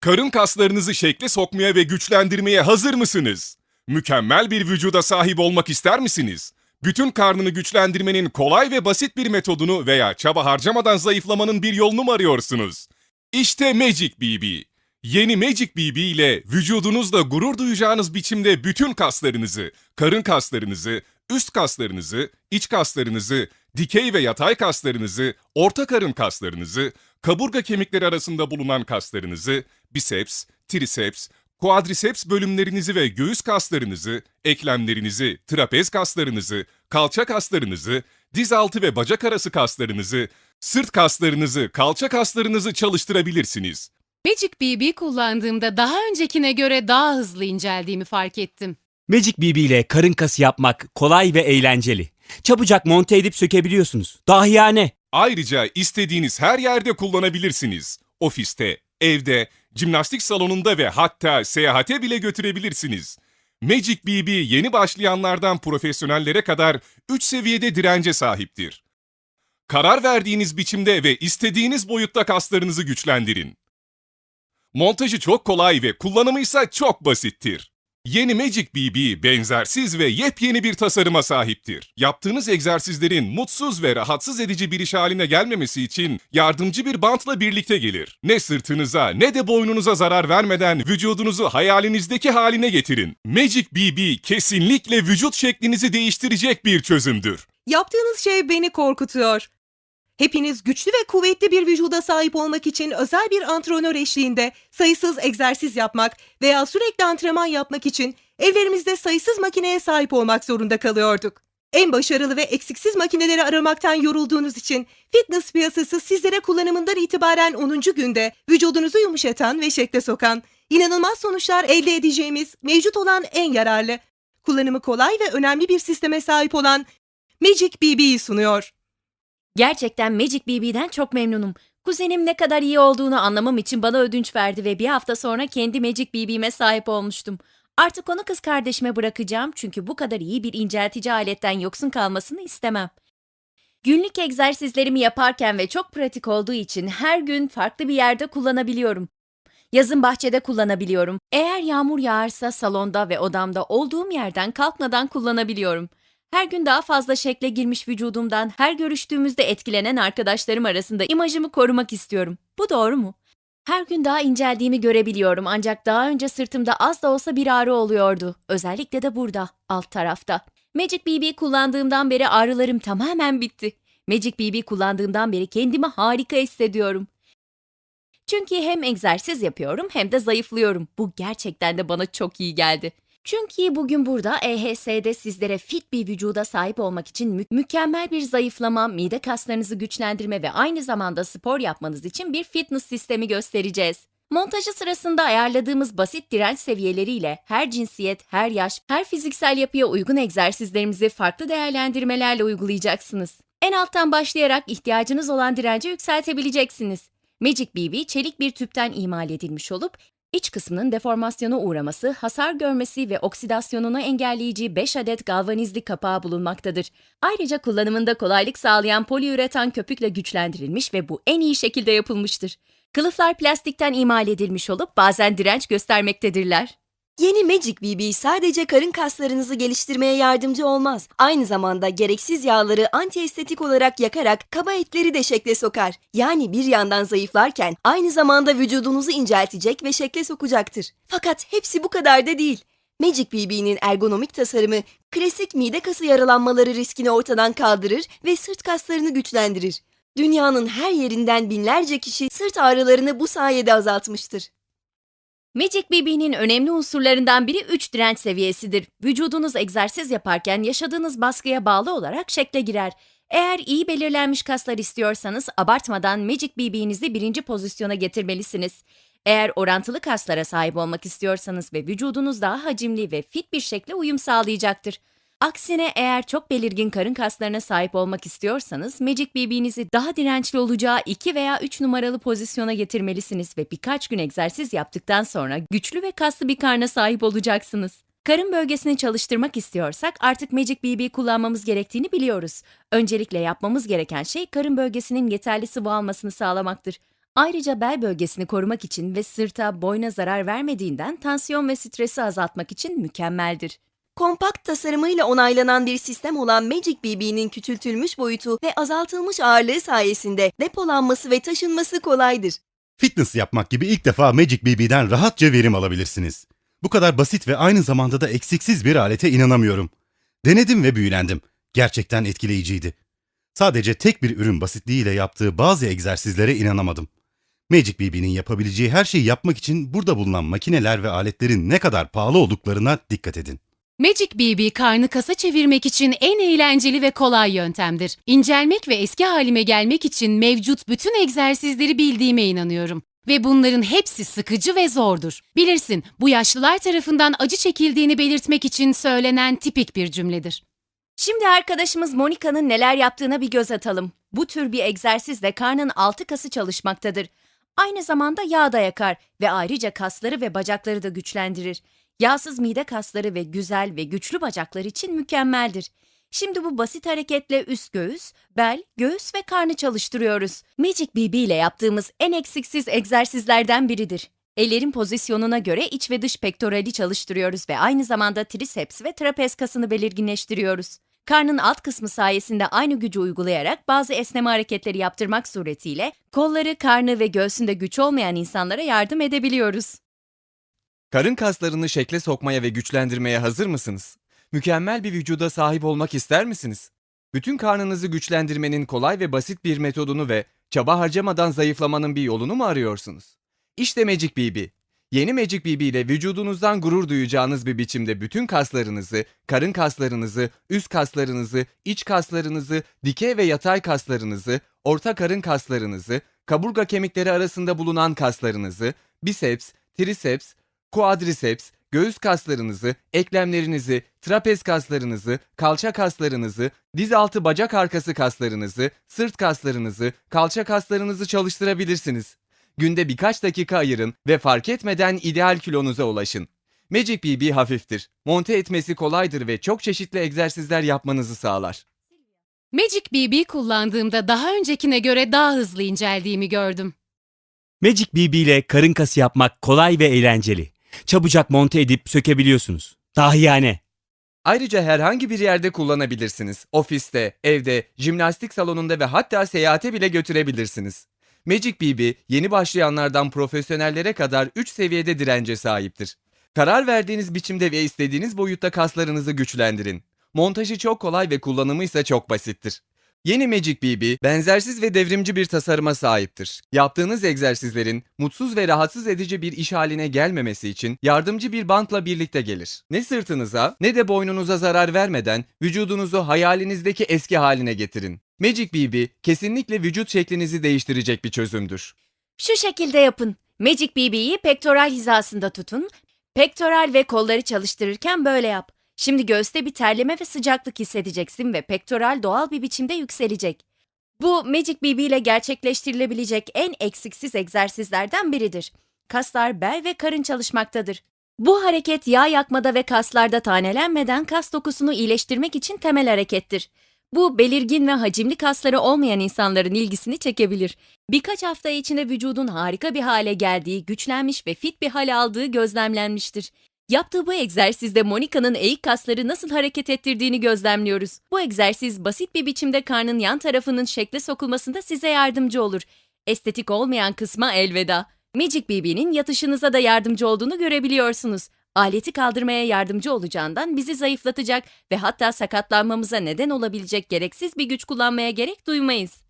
Karın kaslarınızı şekle sokmaya ve güçlendirmeye hazır mısınız? Mükemmel bir vücuda sahip olmak ister misiniz? Bütün karnını güçlendirmenin kolay ve basit bir metodunu veya çaba harcamadan zayıflamanın bir yolunu mu arıyorsunuz? İşte Magic BB. Yeni Magic BB ile vücudunuzda gurur duyacağınız biçimde bütün kaslarınızı, karın kaslarınızı, üst kaslarınızı, iç kaslarınızı, dikey ve yatay kaslarınızı, orta karın kaslarınızı, kaburga kemikleri arasında bulunan kaslarınızı, biceps, triceps, quadriceps bölümlerinizi ve göğüs kaslarınızı, eklemlerinizi, trapez kaslarınızı, kalça kaslarınızı, diz altı ve bacak arası kaslarınızı, sırt kaslarınızı, kalça kaslarınızı çalıştırabilirsiniz. Magic BB kullandığımda daha öncekine göre daha hızlı inceldiğimi fark ettim. Magic BB ile karın kası yapmak kolay ve eğlenceli. Çabucak monte edip sökebiliyorsunuz. Dahiyane. Ayrıca istediğiniz her yerde kullanabilirsiniz. Ofiste, evde, jimnastik salonunda ve hatta seyahate bile götürebilirsiniz. Magic BB yeni başlayanlardan profesyonellere kadar 3 seviyede dirence sahiptir. Karar verdiğiniz biçimde ve istediğiniz boyutta kaslarınızı güçlendirin. Montajı çok kolay ve kullanımı ise çok basittir. Yeni Magic BB benzersiz ve yepyeni bir tasarıma sahiptir. Yaptığınız egzersizlerin mutsuz ve rahatsız edici bir iş haline gelmemesi için yardımcı bir bantla birlikte gelir. Ne sırtınıza ne de boynunuza zarar vermeden vücudunuzu hayalinizdeki haline getirin. Magic BB kesinlikle vücut şeklinizi değiştirecek bir çözümdür. Yaptığınız şey beni korkutuyor. Hepiniz güçlü ve kuvvetli bir vücuda sahip olmak için özel bir antrenör eşliğinde sayısız egzersiz yapmak veya sürekli antrenman yapmak için evlerimizde sayısız makineye sahip olmak zorunda kalıyorduk. En başarılı ve eksiksiz makineleri aramaktan yorulduğunuz için fitness piyasası sizlere kullanımından itibaren 10. günde vücudunuzu yumuşatan ve şekle sokan, inanılmaz sonuçlar elde edeceğimiz mevcut olan en yararlı, kullanımı kolay ve önemli bir sisteme sahip olan Magic BB'yi sunuyor. Gerçekten Magic BB'den çok memnunum. Kuzenim ne kadar iyi olduğunu anlamam için bana ödünç verdi ve bir hafta sonra kendi Magic BB'me sahip olmuştum. Artık onu kız kardeşime bırakacağım çünkü bu kadar iyi bir inceltici aletten yoksun kalmasını istemem. Günlük egzersizlerimi yaparken ve çok pratik olduğu için her gün farklı bir yerde kullanabiliyorum. Yazın bahçede kullanabiliyorum. Eğer yağmur yağarsa salonda ve odamda olduğum yerden kalkmadan kullanabiliyorum. Her gün daha fazla şekle girmiş vücudumdan her görüştüğümüzde etkilenen arkadaşlarım arasında imajımı korumak istiyorum. Bu doğru mu? Her gün daha inceldiğimi görebiliyorum ancak daha önce sırtımda az da olsa bir ağrı oluyordu. Özellikle de burada, alt tarafta. Magic BB kullandığımdan beri ağrılarım tamamen bitti. Magic BB kullandığımdan beri kendimi harika hissediyorum. Çünkü hem egzersiz yapıyorum hem de zayıflıyorum. Bu gerçekten de bana çok iyi geldi. Çünkü bugün burada EHS'de sizlere fit bir vücuda sahip olmak için mü- mükemmel bir zayıflama, mide kaslarınızı güçlendirme ve aynı zamanda spor yapmanız için bir fitness sistemi göstereceğiz. Montajı sırasında ayarladığımız basit direnç seviyeleriyle her cinsiyet, her yaş, her fiziksel yapıya uygun egzersizlerimizi farklı değerlendirmelerle uygulayacaksınız. En alttan başlayarak ihtiyacınız olan direnci yükseltebileceksiniz. Magic BB çelik bir tüpten imal edilmiş olup İç kısmının deformasyona uğraması, hasar görmesi ve oksidasyonunu engelleyici 5 adet galvanizli kapağı bulunmaktadır. Ayrıca kullanımında kolaylık sağlayan poliüretan köpükle güçlendirilmiş ve bu en iyi şekilde yapılmıştır. Kılıflar plastikten imal edilmiş olup bazen direnç göstermektedirler. Yeni Magic BB sadece karın kaslarınızı geliştirmeye yardımcı olmaz. Aynı zamanda gereksiz yağları antiestetik olarak yakarak kaba etleri de şekle sokar. Yani bir yandan zayıflarken aynı zamanda vücudunuzu inceltecek ve şekle sokacaktır. Fakat hepsi bu kadar da değil. Magic BB'nin ergonomik tasarımı klasik mide kası yaralanmaları riskini ortadan kaldırır ve sırt kaslarını güçlendirir. Dünyanın her yerinden binlerce kişi sırt ağrılarını bu sayede azaltmıştır. Magic BB'nin önemli unsurlarından biri 3 direnç seviyesidir. Vücudunuz egzersiz yaparken yaşadığınız baskıya bağlı olarak şekle girer. Eğer iyi belirlenmiş kaslar istiyorsanız abartmadan Magic BB'nizi birinci pozisyona getirmelisiniz. Eğer orantılı kaslara sahip olmak istiyorsanız ve vücudunuz daha hacimli ve fit bir şekle uyum sağlayacaktır. Aksine eğer çok belirgin karın kaslarına sahip olmak istiyorsanız Magic BB'nizi daha dirençli olacağı 2 veya 3 numaralı pozisyona getirmelisiniz ve birkaç gün egzersiz yaptıktan sonra güçlü ve kaslı bir karna sahip olacaksınız. Karın bölgesini çalıştırmak istiyorsak artık Magic BB kullanmamız gerektiğini biliyoruz. Öncelikle yapmamız gereken şey karın bölgesinin yeterli sıvı almasını sağlamaktır. Ayrıca bel bölgesini korumak için ve sırta, boyna zarar vermediğinden tansiyon ve stresi azaltmak için mükemmeldir. Kompakt tasarımıyla onaylanan bir sistem olan Magic BB'nin küçültülmüş boyutu ve azaltılmış ağırlığı sayesinde depolanması ve taşınması kolaydır. Fitness yapmak gibi ilk defa Magic BB'den rahatça verim alabilirsiniz. Bu kadar basit ve aynı zamanda da eksiksiz bir alete inanamıyorum. Denedim ve büyülendim. Gerçekten etkileyiciydi. Sadece tek bir ürün basitliğiyle yaptığı bazı egzersizlere inanamadım. Magic BB'nin yapabileceği her şeyi yapmak için burada bulunan makineler ve aletlerin ne kadar pahalı olduklarına dikkat edin. Magic BB karnı kasa çevirmek için en eğlenceli ve kolay yöntemdir. İncelmek ve eski halime gelmek için mevcut bütün egzersizleri bildiğime inanıyorum. Ve bunların hepsi sıkıcı ve zordur. Bilirsin, bu yaşlılar tarafından acı çekildiğini belirtmek için söylenen tipik bir cümledir. Şimdi arkadaşımız Monika'nın neler yaptığına bir göz atalım. Bu tür bir egzersizle karnın altı kası çalışmaktadır. Aynı zamanda yağ da yakar ve ayrıca kasları ve bacakları da güçlendirir. Yağsız mide kasları ve güzel ve güçlü bacaklar için mükemmeldir. Şimdi bu basit hareketle üst göğüs, bel, göğüs ve karnı çalıştırıyoruz. Magic BB ile yaptığımız en eksiksiz egzersizlerden biridir. Ellerin pozisyonuna göre iç ve dış pektorali çalıştırıyoruz ve aynı zamanda triceps ve trapez kasını belirginleştiriyoruz. Karnın alt kısmı sayesinde aynı gücü uygulayarak bazı esneme hareketleri yaptırmak suretiyle kolları, karnı ve göğsünde güç olmayan insanlara yardım edebiliyoruz. Karın kaslarını şekle sokmaya ve güçlendirmeye hazır mısınız? Mükemmel bir vücuda sahip olmak ister misiniz? Bütün karnınızı güçlendirmenin kolay ve basit bir metodunu ve çaba harcamadan zayıflamanın bir yolunu mu arıyorsunuz? İşte Magic BB. Yeni Magic BB ile vücudunuzdan gurur duyacağınız bir biçimde bütün kaslarınızı, karın kaslarınızı, üst kaslarınızı, iç kaslarınızı, dikey ve yatay kaslarınızı, orta karın kaslarınızı, kaburga kemikleri arasında bulunan kaslarınızı, biceps, triceps, quadriceps, göğüs kaslarınızı, eklemlerinizi, trapez kaslarınızı, kalça kaslarınızı, diz altı bacak arkası kaslarınızı, sırt kaslarınızı, kalça kaslarınızı çalıştırabilirsiniz. Günde birkaç dakika ayırın ve fark etmeden ideal kilonuza ulaşın. Magic BB hafiftir. Monte etmesi kolaydır ve çok çeşitli egzersizler yapmanızı sağlar. Magic BB kullandığımda daha öncekine göre daha hızlı inceldiğimi gördüm. Magic BB ile karın kası yapmak kolay ve eğlenceli. Çabucak monte edip sökebiliyorsunuz. Dahiyane. Ayrıca herhangi bir yerde kullanabilirsiniz. Ofiste, evde, jimnastik salonunda ve hatta seyahate bile götürebilirsiniz. Magic BB yeni başlayanlardan profesyonellere kadar 3 seviyede dirence sahiptir. Karar verdiğiniz biçimde ve istediğiniz boyutta kaslarınızı güçlendirin. Montajı çok kolay ve kullanımı ise çok basittir. Yeni Magic BB benzersiz ve devrimci bir tasarıma sahiptir. Yaptığınız egzersizlerin mutsuz ve rahatsız edici bir iş haline gelmemesi için yardımcı bir bantla birlikte gelir. Ne sırtınıza ne de boynunuza zarar vermeden vücudunuzu hayalinizdeki eski haline getirin. Magic BB kesinlikle vücut şeklinizi değiştirecek bir çözümdür. Şu şekilde yapın. Magic BB'yi pektoral hizasında tutun. Pektoral ve kolları çalıştırırken böyle yap. Şimdi göğüste bir terleme ve sıcaklık hissedeceksin ve pektoral doğal bir biçimde yükselecek. Bu Magic BB ile gerçekleştirilebilecek en eksiksiz egzersizlerden biridir. Kaslar bel ve karın çalışmaktadır. Bu hareket yağ yakmada ve kaslarda tanelenmeden kas dokusunu iyileştirmek için temel harekettir. Bu belirgin ve hacimli kasları olmayan insanların ilgisini çekebilir. Birkaç hafta içinde vücudun harika bir hale geldiği, güçlenmiş ve fit bir hale aldığı gözlemlenmiştir. Yaptığı bu egzersizde Monika'nın eğik kasları nasıl hareket ettirdiğini gözlemliyoruz. Bu egzersiz basit bir biçimde karnın yan tarafının şekle sokulmasında size yardımcı olur. Estetik olmayan kısma elveda. Magic BB'nin yatışınıza da yardımcı olduğunu görebiliyorsunuz. Aleti kaldırmaya yardımcı olacağından bizi zayıflatacak ve hatta sakatlanmamıza neden olabilecek gereksiz bir güç kullanmaya gerek duymayız.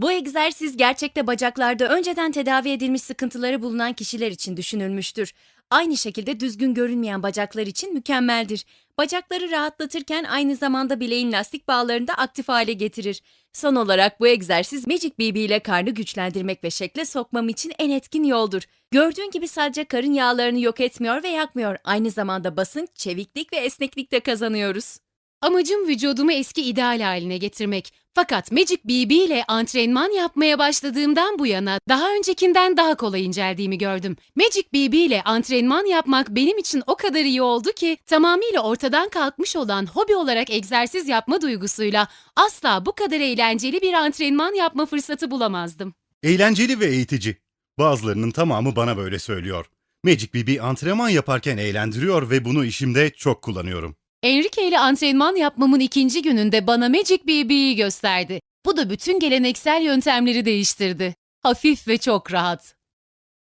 Bu egzersiz gerçekte bacaklarda önceden tedavi edilmiş sıkıntıları bulunan kişiler için düşünülmüştür. Aynı şekilde düzgün görünmeyen bacaklar için mükemmeldir. Bacakları rahatlatırken aynı zamanda bileğin lastik bağlarını da aktif hale getirir. Son olarak bu egzersiz Magic BB ile karnı güçlendirmek ve şekle sokmam için en etkin yoldur. Gördüğün gibi sadece karın yağlarını yok etmiyor ve yakmıyor. Aynı zamanda basınç, çeviklik ve esneklik de kazanıyoruz. Amacım vücudumu eski ideal haline getirmek. Fakat Magic BB ile antrenman yapmaya başladığımdan bu yana daha öncekinden daha kolay inceldiğimi gördüm. Magic BB ile antrenman yapmak benim için o kadar iyi oldu ki tamamıyla ortadan kalkmış olan hobi olarak egzersiz yapma duygusuyla asla bu kadar eğlenceli bir antrenman yapma fırsatı bulamazdım. Eğlenceli ve eğitici. Bazılarının tamamı bana böyle söylüyor. Magic BB antrenman yaparken eğlendiriyor ve bunu işimde çok kullanıyorum. Enrique ile antrenman yapmamın ikinci gününde bana Magic BB'yi gösterdi. Bu da bütün geleneksel yöntemleri değiştirdi. Hafif ve çok rahat.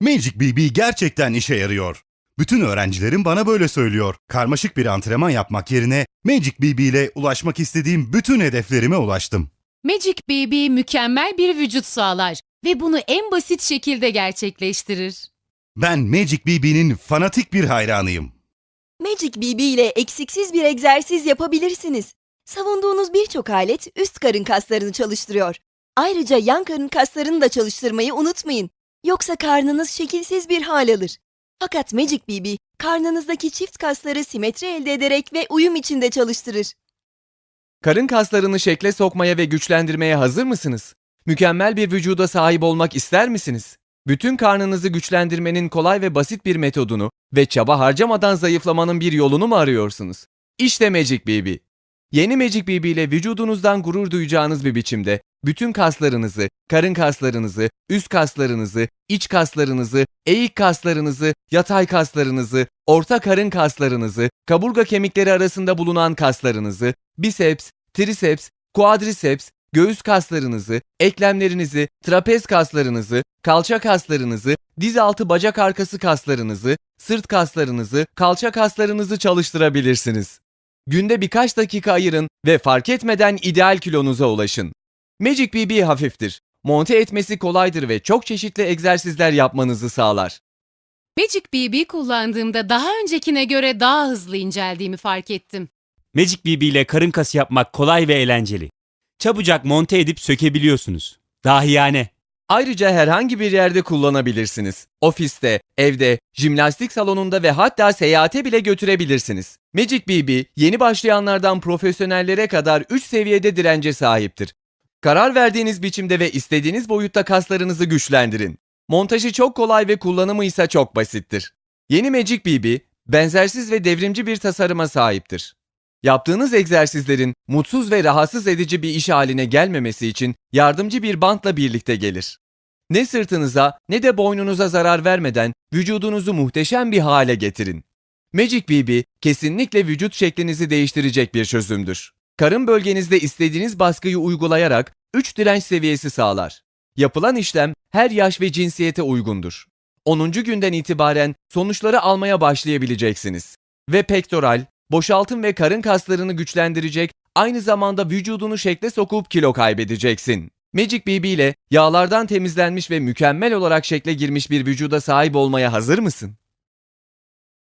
Magic BB gerçekten işe yarıyor. Bütün öğrencilerim bana böyle söylüyor. Karmaşık bir antrenman yapmak yerine Magic BB ile ulaşmak istediğim bütün hedeflerime ulaştım. Magic BB mükemmel bir vücut sağlar ve bunu en basit şekilde gerçekleştirir. Ben Magic BB'nin fanatik bir hayranıyım. Magic BB ile eksiksiz bir egzersiz yapabilirsiniz. Savunduğunuz birçok alet üst karın kaslarını çalıştırıyor. Ayrıca yan karın kaslarını da çalıştırmayı unutmayın. Yoksa karnınız şekilsiz bir hal alır. Fakat Magic BB karnınızdaki çift kasları simetri elde ederek ve uyum içinde çalıştırır. Karın kaslarını şekle sokmaya ve güçlendirmeye hazır mısınız? Mükemmel bir vücuda sahip olmak ister misiniz? Bütün karnınızı güçlendirmenin kolay ve basit bir metodunu ve çaba harcamadan zayıflamanın bir yolunu mu arıyorsunuz? İşte Magic BB. Yeni Magic BB ile vücudunuzdan gurur duyacağınız bir biçimde bütün kaslarınızı, karın kaslarınızı, üst kaslarınızı, iç kaslarınızı, eğik kaslarınızı, yatay kaslarınızı, orta karın kaslarınızı, kaburga kemikleri arasında bulunan kaslarınızı, biceps, triceps, quadriceps, göğüs kaslarınızı, eklemlerinizi, trapez kaslarınızı, kalça kaslarınızı, diz altı bacak arkası kaslarınızı, sırt kaslarınızı, kalça kaslarınızı çalıştırabilirsiniz. Günde birkaç dakika ayırın ve fark etmeden ideal kilonuza ulaşın. Magic BB hafiftir. Monte etmesi kolaydır ve çok çeşitli egzersizler yapmanızı sağlar. Magic BB kullandığımda daha öncekine göre daha hızlı inceldiğimi fark ettim. Magic BB ile karın kası yapmak kolay ve eğlenceli. Çabucak monte edip sökebiliyorsunuz. Dahiyane. Ayrıca herhangi bir yerde kullanabilirsiniz. Ofiste, evde, jimnastik salonunda ve hatta seyahate bile götürebilirsiniz. Magic BB, yeni başlayanlardan profesyonellere kadar 3 seviyede dirence sahiptir. Karar verdiğiniz biçimde ve istediğiniz boyutta kaslarınızı güçlendirin. Montajı çok kolay ve kullanımı ise çok basittir. Yeni Magic BB, benzersiz ve devrimci bir tasarıma sahiptir. Yaptığınız egzersizlerin mutsuz ve rahatsız edici bir iş haline gelmemesi için yardımcı bir bantla birlikte gelir. Ne sırtınıza ne de boynunuza zarar vermeden vücudunuzu muhteşem bir hale getirin. Magic BB kesinlikle vücut şeklinizi değiştirecek bir çözümdür. Karın bölgenizde istediğiniz baskıyı uygulayarak 3 direnç seviyesi sağlar. Yapılan işlem her yaş ve cinsiyete uygundur. 10. günden itibaren sonuçları almaya başlayabileceksiniz. Ve pektoral, boşaltım ve karın kaslarını güçlendirecek, aynı zamanda vücudunu şekle sokup kilo kaybedeceksin. Magic BB ile yağlardan temizlenmiş ve mükemmel olarak şekle girmiş bir vücuda sahip olmaya hazır mısın?